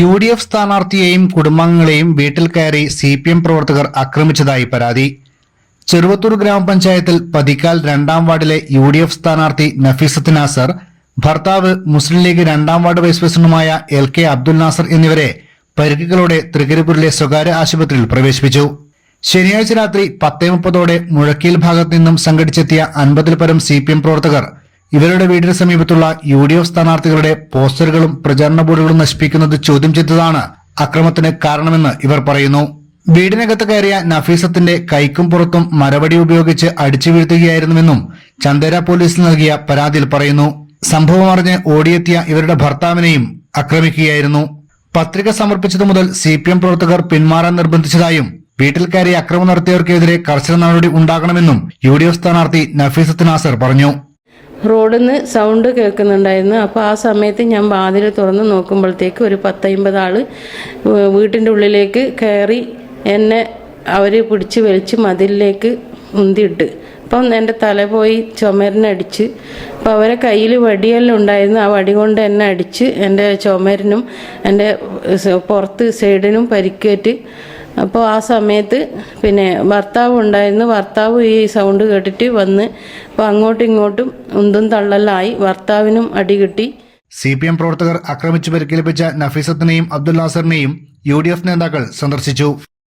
U D F സ്ഥാനാർത്ഥിയെയും കുടുംബാംഗങ്ങളെയും വീട്ടിൽ കയറി സി പി എം പ്രവർത്തകർ ആക്രമിച്ചതായി പരാതി. ചെറുവത്തൂർ ഗ്രാമപഞ്ചായത്തിൽ പതിക്കാൽ രണ്ടാം വാർഡിലെ യു ഡി എഫ് സ്ഥാനാർത്ഥി നഫീസത്ത് നാസർ ഭർത്താവ് മുസ്ലിം ലീഗ് രണ്ടാം വാർഡ് വൈസ് പ്രസിഡന്റുമായ എൽ കെ അബ്ദുൽ നാസർ എന്നിവരെ പരിക്കുകളോടെ തൃക്കരിപ്പൂരിലെ സ്വകാര്യ ആശുപത്രിയിൽ പ്രവേശിപ്പിച്ചു. ശനിയാഴ്ച രാത്രി പത്തേ മുപ്പതോടെ മുഴക്കീൽ ഭാഗത്ത് നിന്നും സംഘടിച്ചെത്തിയ അൻപതിൽ പരം സി പി എം പ്രവർത്തകർ ഇവരുടെ വീടിന് സമീപത്തുള്ള യു ഡി എഫ് സ്ഥാനാർത്ഥികളുടെ പോസ്റ്ററുകളും പ്രചാരണ ബോർഡുകളും നശിപ്പിക്കുന്നത് ചോദ്യം ചെയ്തതാണ് അക്രമത്തിന് കാരണമെന്ന് ഇവർ പറയുന്നു. വീടിനകത്ത് കയറിയ നഫീസത്തിന്റെ കൈക്കും പുറത്തും മരവടി ഉപയോഗിച്ച് അടിച്ചു വീഴ്ത്തുകയായിരുന്നുവെന്നും ചന്ദേര പോലീസിൽ നൽകിയ പരാതിയിൽ പറയുന്നു. സംഭവം അറിഞ്ഞ് ഓടിയെത്തിയ ഇവരുടെ ഭർത്താവിനെയും ആക്രമിക്കുകയായിരുന്നു. പത്രിക സമർപ്പിച്ചതു മുതൽ സി പി എം പ്രവർത്തകർ പിന്മാറാൻ നിർബന്ധിച്ചതായും വീട്ടിൽ കയറി അക്രമം നടത്തിയവർക്കെതിരെ കർശന നടപടി ഉണ്ടാകണമെന്നും യു ഡി എഫ് സ്ഥാനാർത്ഥി നഫീസത്ത് നാസർ പറഞ്ഞു. റോഡിൽ നിന്ന് സൗണ്ട് കേൾക്കുന്നുണ്ടായിരുന്നു. അപ്പോൾ ആ സമയത്ത് ഞാൻ വാതിൽ തുറന്ന് നോക്കുമ്പോഴത്തേക്ക് ഒരു പത്തമ്പത് ആൾ വീട്ടിന്റെ ഉള്ളിലേക്ക് കയറി എന്നെ അവർ പിടിച്ച് വലിച്ച് മതിലിലേക്ക് ഉന്തിയിട്ട്. അപ്പം എന്റെ തല പോയി ചുമരിനടിച്ച് അപ്പോൾ അവരെ കയ്യിൽ വടിയെല്ലാം ഉണ്ടായിരുന്നു. ആ വടി കൊണ്ട് എന്നെ അടിച്ച് എന്റെ ചുമരിനും എന്റെ പുറത്ത് സൈഡിനും പരിക്കേറ്റ് അപ്പോൾ ആ സമയത്ത് പിന്നെ ഭർത്താവ് ഉണ്ടായിരുന്നു. ഭർത്താവ് ഈ സൗണ്ട് കേട്ടിട്ട് വന്ന് അപ്പോൾ അങ്ങോട്ടും ഇങ്ങോട്ടും ഉന്തും തള്ളലായി. ഭർത്താവിനും അടി കിട്ടി. സി പി എം പ്രവർത്തകർ ആക്രമിച്ചു പരിക്കേൽപ്പിച്ച നഫീസത്തിനെയും അബ്ദുൽ നാസറിനെയും യു ഡി എഫ് നേതാക്കൾ സന്ദർശിച്ചു.